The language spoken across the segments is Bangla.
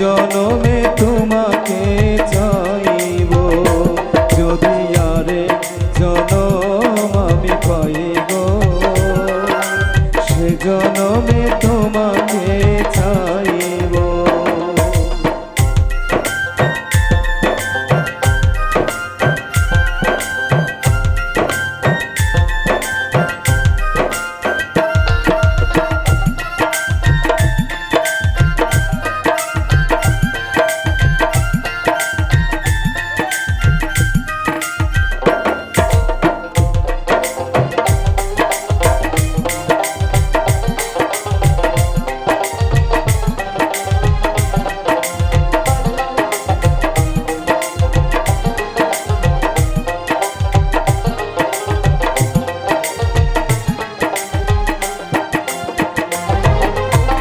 জনমে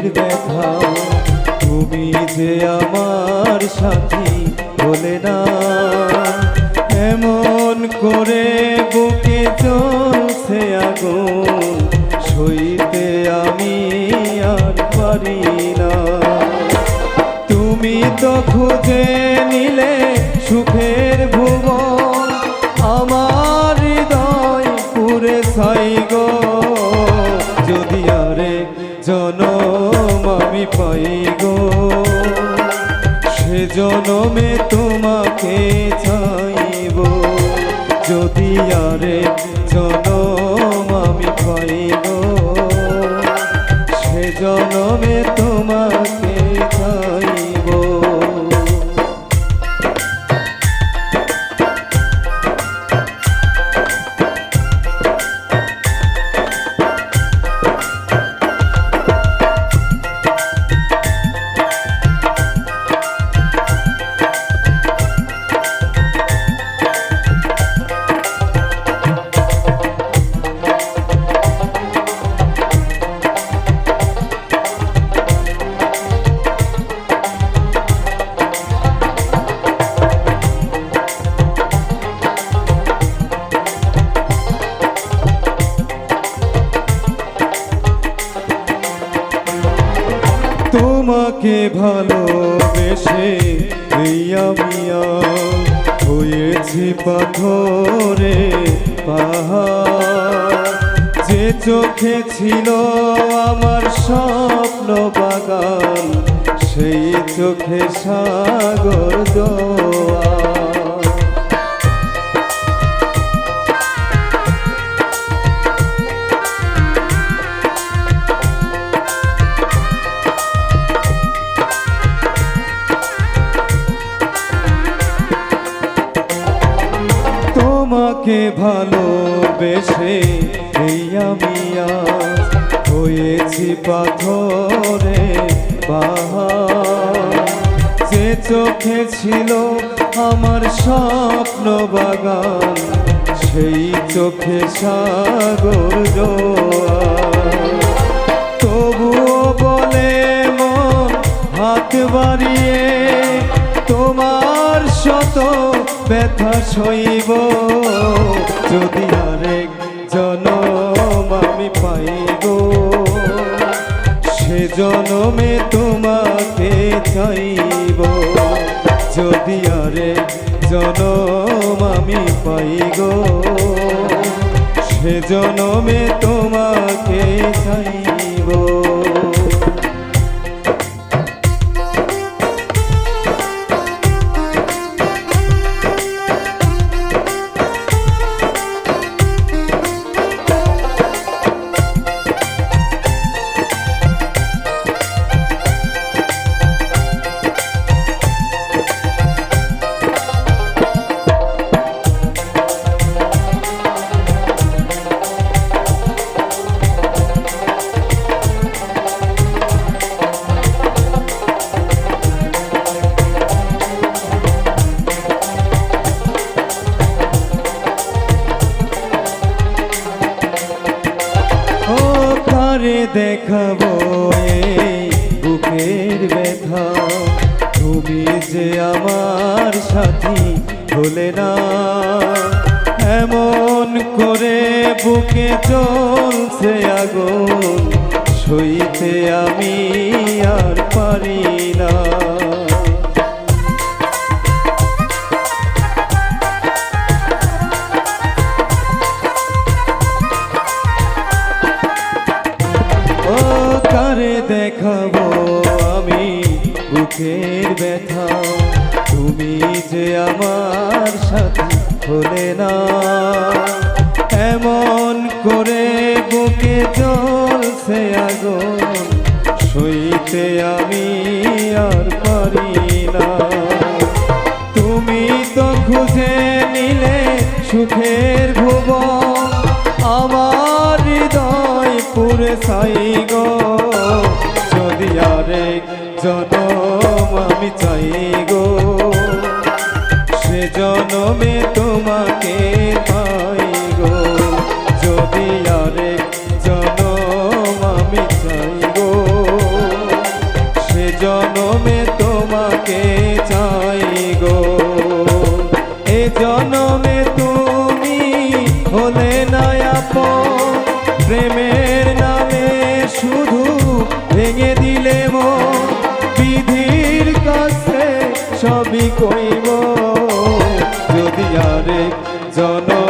বুকের ব্যথা। তুমি যে আমার সাথী বলে না। এমন করে বুকে চলছে আগুন, সইতে আমি আর পারি না। তুমি তো খুঁজে নিলে সুখের ভুবন, আমার হৃদয় পুরে ছাই গো। যদি আরে জনম আমি পাই গো। সে জনমে তোমাকে চাইব। যদি আরে জনম আমি পাই গো, সে জনমে তোমাকে তোমাকে ভালোবেসে, এই মিয়া হয়েছি পাথরে পাহাড়। যে চোখে ছিল আমার স্বপ্ন বাগান, সেই চোখে সাগর জোয়ার তোমাকে ভালোবেসে এই আমি হয়েছি পাথরে যে চোখে ছিল আমার স্বপ্ন বাগান, সেই চোখে সাগর তবুও বলে মন হাত বাড়িয়ে, তোমার শত ব্যথা সইব। যদি আরেক জনম আমি পাইব, সে জনমে তোমাকে চাইব। যদি আরেক জনম আমি পাইব, সে জনমে তোমাকে চাইব। দেখাবো বুকের ব্যথা। তুমি যে আমার সাথী হলে না। এমন করে বুকে চলছে আগুন, সইতে আমি আর পারি দেখাবো আমি বুকের ব্যথা। তুমি যে আমার সাথে হলে না। এমন করে বুকে চলছে আগুন, সইতে আমি আর পারি না। তুমি তো খুঁজে নিলে সুখের ভুবন, আমার হৃদয় পুরে সাই জনমে তোমাকে পাই গো। যদি আরেক জনম আমি চাই গো, সে জনমে তোমাকে চাই গো। এ জনমে জনম আমি